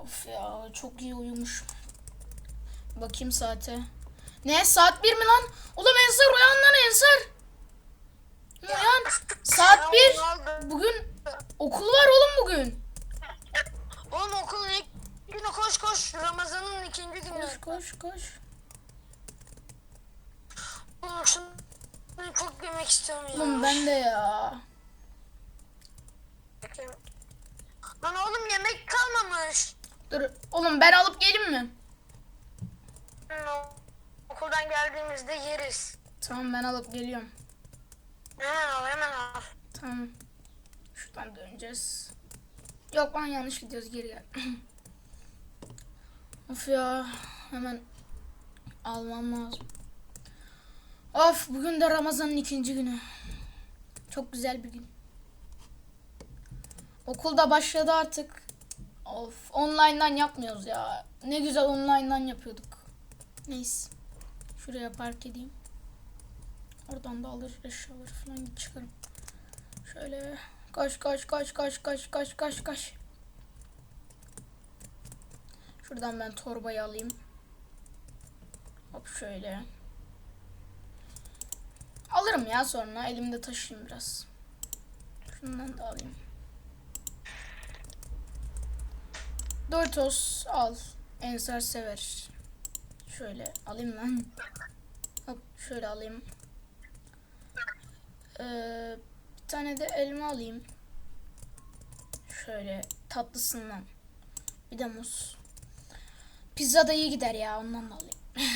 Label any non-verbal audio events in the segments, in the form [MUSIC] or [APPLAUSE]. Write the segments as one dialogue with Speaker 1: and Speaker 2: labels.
Speaker 1: Of ya çok iyi uyumuş. Bakayım saate. Ne saat bir mi lan? Oğlum Ensar uyan lan Ensar. Uyan. Saat bir. Bugün okul var oğlum bugün.
Speaker 2: Oğlum okulun ilk günü koş koş. Ramazan'ın ikinci günü.
Speaker 1: Koş koş koş.
Speaker 2: Oğlum şunu çok yemek istiyorum ya.
Speaker 1: Oğlum ben de ya.
Speaker 2: Lan oğlum yemek kalmamış.
Speaker 1: Dur oğlum ben alıp geleyim mi?
Speaker 2: Hı, Okuldan geldiğimizde yeriz.
Speaker 1: Tamam ben alıp geliyorum.
Speaker 2: Hemen al hemen al.
Speaker 1: Tamam. Şuradan döneceğiz. Yok lan yanlış gidiyoruz geri gel. [CLEARS THROAT] of ya hemen almam lazım. Of bugün de Ramazan'ın ikinci günü. Çok güzel bir gün. Okulda başladı artık. Of online'dan yapmıyoruz ya. Ne güzel online'dan yapıyorduk. Neyse. Şuraya park edeyim. Oradan da alır eşyaları falan çıkarım. Şöyle koş koş koş koş koş koş koş koş. Şuradan ben torbayı alayım. Hop şöyle. Alırım ya sonra elimde taşıyayım biraz. Şundan da alayım. Doritos al. Ensar sever. Şöyle alayım lan. Hop şöyle alayım. Ee, bir tane de elma alayım. Şöyle tatlısından. Bir de muz. Pizza da iyi gider ya ondan da alayım. [LAUGHS]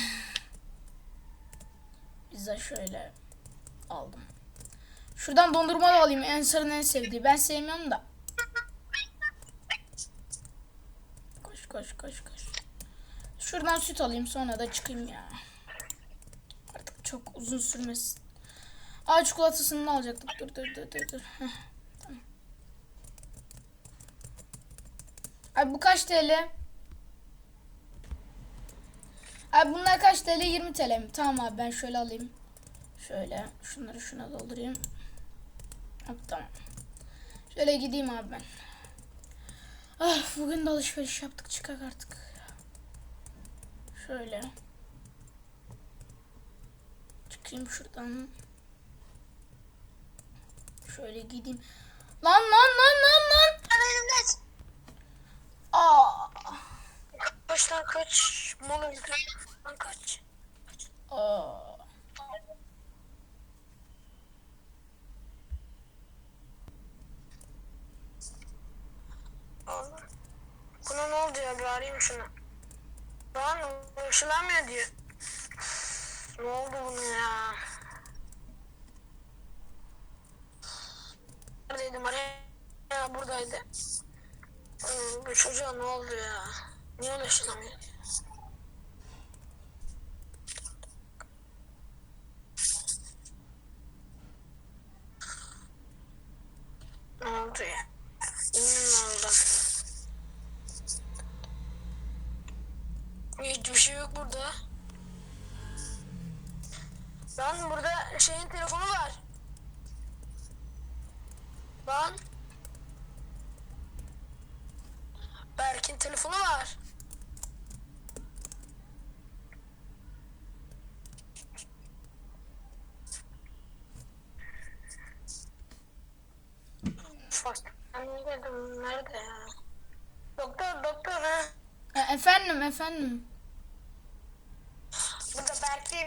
Speaker 1: Pizza şöyle aldım. Şuradan dondurma da alayım. Ensar'ın en sevdiği. Ben sevmiyorum da. Koş koş koş koş. Şuradan süt alayım sonra da çıkayım ya. Artık çok uzun sürmesin. Aa çikolatasını alacaktık. Dur dur dur dur dur. Abi bu kaç TL? Abi bunlar kaç TL? 20 TL mi? Tamam abi ben şöyle alayım. Şöyle şunları şuna doldurayım. Hop tamam. Şöyle gideyim abi ben. Ah bugün de alışveriş yaptık çıkak artık. Şöyle. Çıkayım şuradan. Şöyle gideyim. Lan lan lan lan lan.
Speaker 2: Elimde.
Speaker 1: Aa.
Speaker 2: Kaç lan kaç. Mola Lan kaç.
Speaker 1: Aa.
Speaker 2: Buna ne oldu ya bir arayayım şunu. Lan ulaşılamıyor diyor. Ne oldu buna ya? Neredeydim araya? Ya buradaydı. Bu çocuğa ne oldu ya? Niye ulaşılamıyor diyor. Ne oldu ya? Yine ne oldu? Hiçbir şey yok burada. Lan burada şeyin telefonu var. Lan. Berk'in telefonu var. Ben nerede ya? Doktor, doktor ha.
Speaker 1: E, efendim efendim.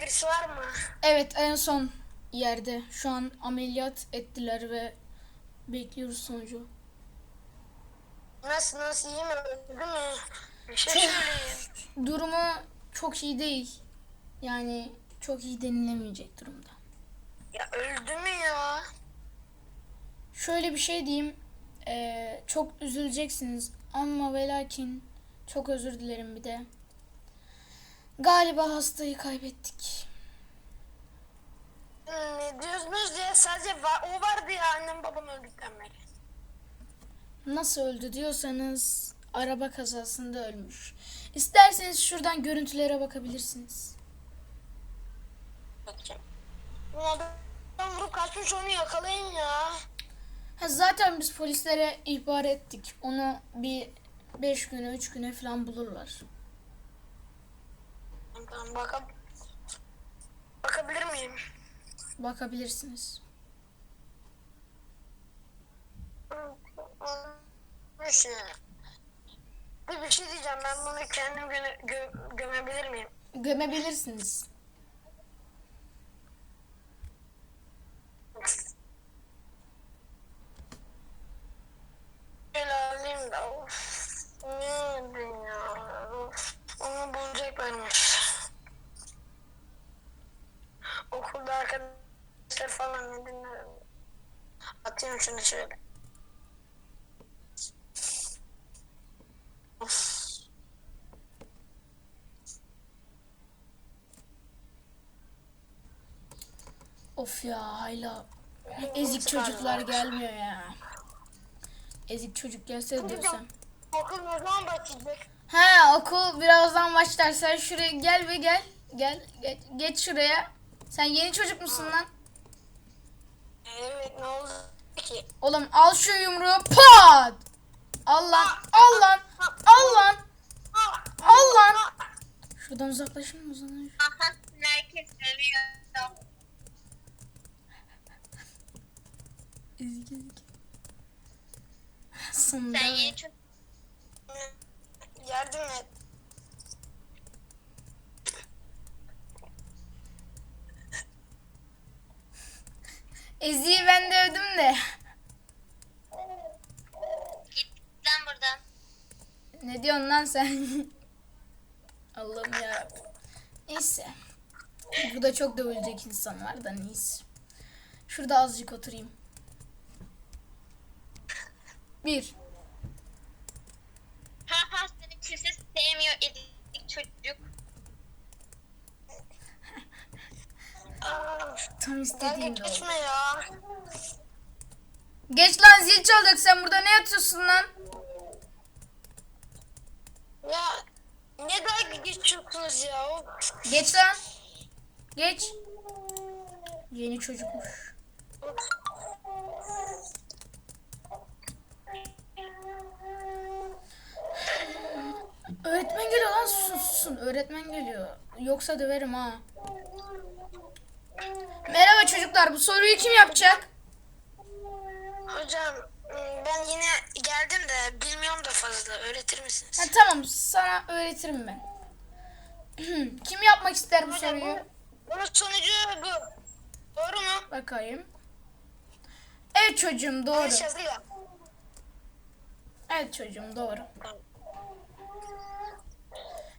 Speaker 2: Birisi var mı?
Speaker 1: Evet en son yerde. Şu an ameliyat ettiler ve bekliyoruz sonucu.
Speaker 2: Nasıl nasıl iyi mi öldü mü? Bir şey
Speaker 1: Çok-. Durumu çok iyi değil. Yani çok iyi denilemeyecek durumda.
Speaker 2: Ya öldü mü ya?
Speaker 1: Şöyle bir şey diyeyim. Ee, çok üzüleceksiniz ama ve lakin çok özür dilerim bir de. Galiba hastayı kaybettik.
Speaker 2: Hmm, diyorsunuz ya? Sadece va- o vardı ya annem babam öldükten beri.
Speaker 1: Nasıl öldü diyorsanız araba kazasında ölmüş. İsterseniz şuradan görüntülere bakabilirsiniz.
Speaker 2: Bakacağım. Adam vurup kaçmış onu yakalayın ya.
Speaker 1: Ha, zaten biz polislere ihbar ettik. Onu bir 5 güne 3 güne falan bulurlar.
Speaker 2: Tamam bakab bakabilir miyim?
Speaker 1: Bakabilirsiniz.
Speaker 2: Neyse. Bir, bir şey diyeceğim ben bunu kendim göne, gö- gömebilir miyim?
Speaker 1: Gömebilirsiniz.
Speaker 2: Şöyle alayım da of. Ne yedin ya? Of. Onu bulacaklarmış. Okulda arkadaşlar falan ne dinlerim. Atayım şunu şöyle. Of.
Speaker 1: Of ya hala ezik çocuklar gelmiyor ya. Ezik çocuk gelse diyorsam.
Speaker 2: Okul ne zaman başlayacak?
Speaker 1: He okul birazdan başlar. Sen şuraya gel ve gel. Gel geç, geç şuraya. Sen yeni çocuk musun lan?
Speaker 2: Evet ne oldu ki?
Speaker 1: Oğlum al şu yumruğu pat. Al lan al lan al lan al lan. Şuradan uzaklaşın mı?
Speaker 3: Aha, herkes.
Speaker 1: Ezik ezik. Sonunda.
Speaker 3: Sen yeni çok
Speaker 2: Yardım et.
Speaker 1: Ezi'yi ben dövdüm de.
Speaker 3: git lan buradan.
Speaker 1: Ne diyorsun lan sen? [LAUGHS] Allah'ım ya. Neyse. Burada çok dövülecek insan var da neyse. Şurada azıcık oturayım. Bir.
Speaker 3: Ha ha seni kimse sevmiyor ezik çocuk. [LAUGHS]
Speaker 1: Tam istediğim
Speaker 2: git
Speaker 1: de oldu.
Speaker 2: gitme ya.
Speaker 1: Geç lan zil çalacak sen burada ne yatıyorsun lan?
Speaker 2: Ya ne dalga geçiyorsunuz ya?
Speaker 1: Geç lan. Geç. Yeni çocukmuş. Öğretmen geliyor lan susun susun. Öğretmen geliyor. Yoksa döverim ha. Merhaba çocuklar bu soruyu kim yapacak?
Speaker 2: Hocam ben yine geldim de bilmiyorum da fazla. Öğretir misiniz?
Speaker 1: Ha, tamam sana öğretirim ben. [CLEARS THROAT] kim yapmak ister bu soruyu?
Speaker 2: Bunun sonucu bu. Doğru mu?
Speaker 1: Bakayım. Evet çocuğum doğru.
Speaker 2: Yazıyor.
Speaker 1: Evet çocuğum doğru.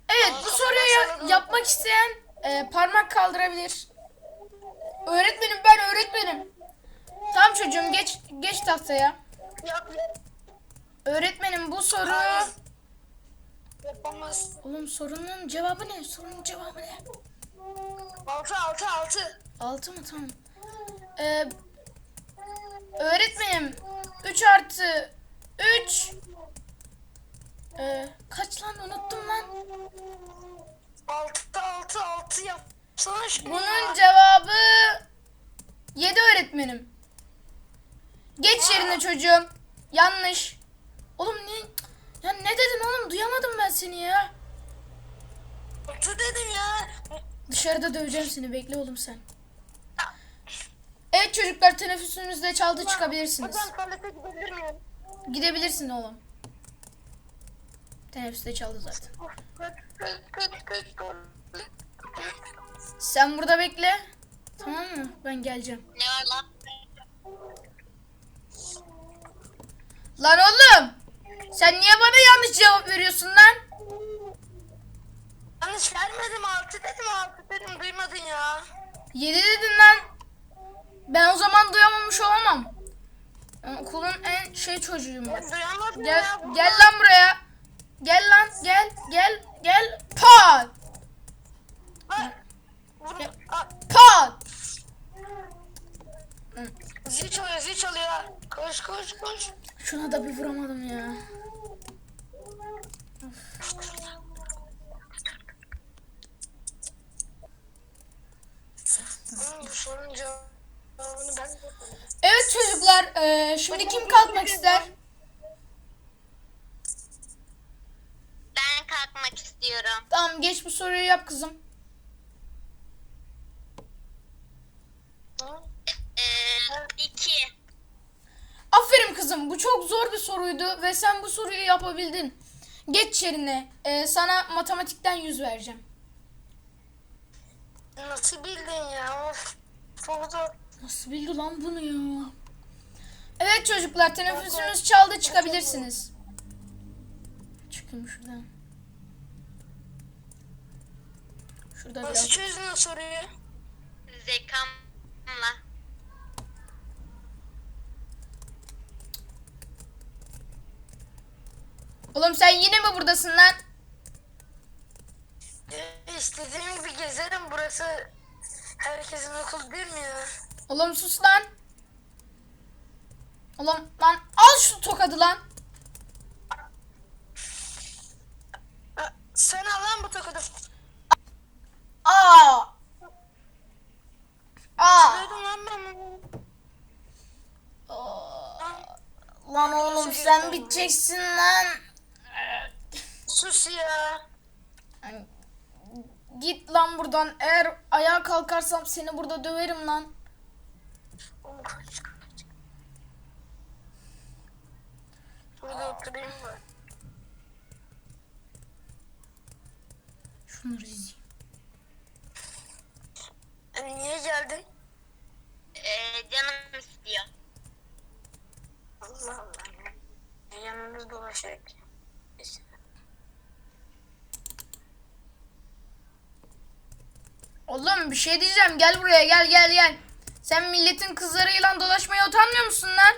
Speaker 1: Evet bu soruyu ya- yapmak isteyen e, parmak kaldırabilir. Öğretmenim ben öğretmenim. Tamam çocuğum geç geç tahtaya.
Speaker 2: Yap.
Speaker 1: Öğretmenim bu soru.
Speaker 2: Hayır. Yapamaz.
Speaker 1: Oğlum sorunun cevabı ne? Sorunun cevabı ne?
Speaker 2: Altı altı altı.
Speaker 1: Altı mı tamam. Ee, öğretmenim 3 artı 3 ee, kaç lan unuttum lan.
Speaker 2: Altı altı altı yapsana şunu
Speaker 1: Bunun
Speaker 2: ya.
Speaker 1: cevabı 7 öğretmenim. Geç yerine çocuğum. Yanlış. Oğlum ne? Ya ne dedin oğlum? Duyamadım ben seni ya.
Speaker 2: Altı dedim ya.
Speaker 1: Dışarıda döveceğim seni. Bekle oğlum sen. Evet çocuklar teneffüsünüzde çaldı çıkabilirsiniz.
Speaker 2: Hocam tuvalete gidebilir miyim?
Speaker 1: Gidebilirsin oğlum. Teneffüste çaldı zaten. Sen burada bekle. Tamam mı? Ben geleceğim.
Speaker 3: Ne var lan?
Speaker 1: Lan oğlum! Sen niye bana yanlış cevap veriyorsun lan?
Speaker 2: Yanlış vermedim altı dedim altı dedim duymadın ya.
Speaker 1: 7 dedin lan. Ben o zaman duyamamış olamam. Ben okulun en şey çocuğuyum ben.
Speaker 2: Duyamadım
Speaker 1: Gel,
Speaker 2: ya. bu-
Speaker 1: gel lan buraya. Gel lan gel gel gel. Pat!
Speaker 2: Bak. Aa,
Speaker 1: Pat!
Speaker 2: Zil çalıyor zil çalıyor. Koş koş koş.
Speaker 1: Şuna da bir vuramadım ya.
Speaker 2: Ben
Speaker 1: Evet çocuklar, eee, şimdi kim kalkmak ister?
Speaker 3: yapıyorum.
Speaker 1: Tamam geç bu soruyu yap kızım.
Speaker 2: Hı?
Speaker 3: Ee, iki.
Speaker 1: Aferin kızım bu çok zor bir soruydu ve sen bu soruyu yapabildin. Geç yerine Ee, sana matematikten 100 vereceğim.
Speaker 2: Nasıl bildin ya? Of. Çok zor.
Speaker 1: Nasıl bildi lan bunu ya? Evet çocuklar teneffüsünüz çaldı çıkabilirsiniz. Çıkayım şuradan. Şurada
Speaker 2: Nasıl
Speaker 1: biraz.
Speaker 2: çözdün o soruyu?
Speaker 3: Zekamla.
Speaker 1: Oğlum sen yine mi buradasın lan?
Speaker 2: İstediğim gibi gezerim. Burası herkesin okul değil mi ya?
Speaker 1: Oğlum sus lan. Oğlum lan al şu tokadı lan.
Speaker 2: Sen al lan bu tokadı.
Speaker 1: Aa. Aa.
Speaker 2: Duydum lan ben bunu.
Speaker 1: Aa. Lan oğlum sen biteceksin lan.
Speaker 2: Sus ya.
Speaker 1: Git lan buradan. Eğer ayağa kalkarsam seni burada döverim lan.
Speaker 2: Oğlum kaç kaç. Burada oturayım mı?
Speaker 1: Şunları izleyeyim.
Speaker 2: Hani niye geldin?
Speaker 3: Ee, canım istiyor.
Speaker 2: Allah Allah ya. Yanımız dolaşarak.
Speaker 1: Oğlum bir şey diyeceğim. Gel buraya gel gel gel. Sen milletin kızlarıyla dolaşmaya utanmıyor musun lan?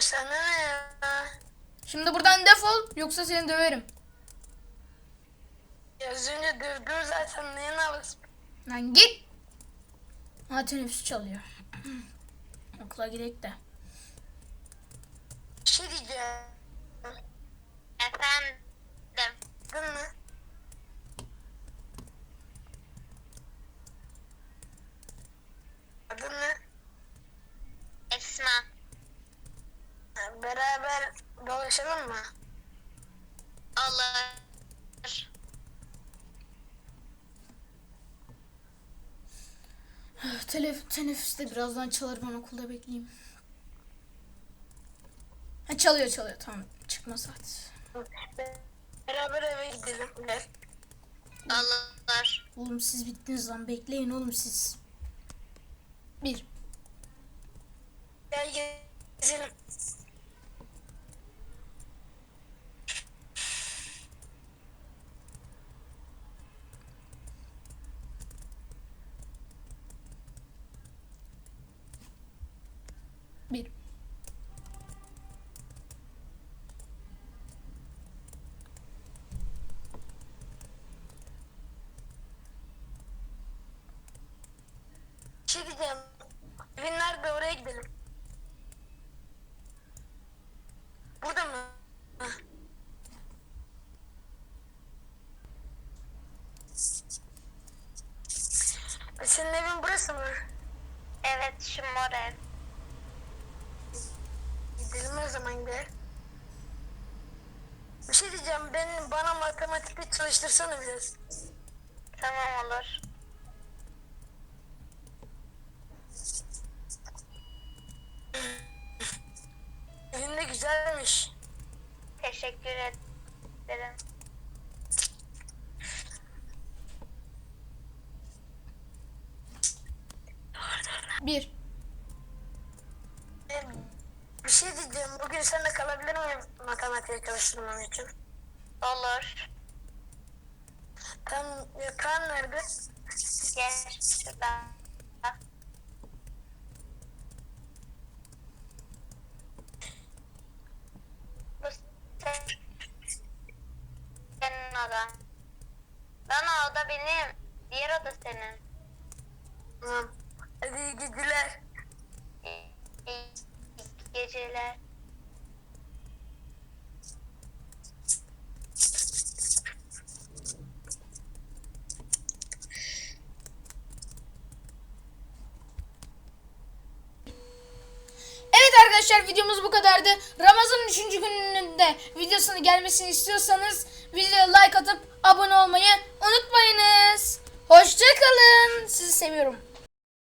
Speaker 2: Sana ne ya?
Speaker 1: Şimdi buradan defol yoksa seni döverim.
Speaker 2: Ya az önce dövdün zaten neyin havası?
Speaker 1: Lan git. Ha teneffüs çalıyor. [CLEARS THROAT] Okula gidelim de.
Speaker 2: Bir şey diyeceğim.
Speaker 3: Efendim.
Speaker 2: Değil mi? Adın ne?
Speaker 3: Esma.
Speaker 2: Beraber dolaşalım mı?
Speaker 3: Olur.
Speaker 1: Telef teneffüste birazdan çalar ben okulda bekleyeyim. Ha çalıyor çalıyor tamam çıkma saat.
Speaker 2: Beraber eve gidelim.
Speaker 3: Olur.
Speaker 1: Oğlum siz bittiniz lan bekleyin oğlum siz. Bir.
Speaker 2: Gel gezelim.
Speaker 1: Bir.
Speaker 2: Diyeceğim. Evin nerede? Oraya gidelim. Burada mı? Senin evin burası mı?
Speaker 3: Evet şu mor ev.
Speaker 2: Gidelim o zaman gel. Bir şey diyeceğim. Ben bana matematikte çalıştırsana biraz.
Speaker 3: Tamam olur.
Speaker 2: Evin de güzelmiş.
Speaker 3: Teşekkür ederim.
Speaker 1: Bir.
Speaker 2: Ee, Bir şey diyeceğim. Bugün seninle kalabilir miyim matematiğe çalıştırmam için?
Speaker 3: Olur.
Speaker 2: Tam yatağın nerede?
Speaker 3: Gel şurada. Bu sen- senin odan. Lan o oda benim. Diğer oda senin.
Speaker 2: Hadi iyi geceler.
Speaker 3: İyi, iyi geceler.
Speaker 1: Videomuz bu kadardı. Ramazan'ın 3. gününde videosunun gelmesini istiyorsanız videoya like atıp abone olmayı unutmayınız. Hoşçakalın. Sizi seviyorum.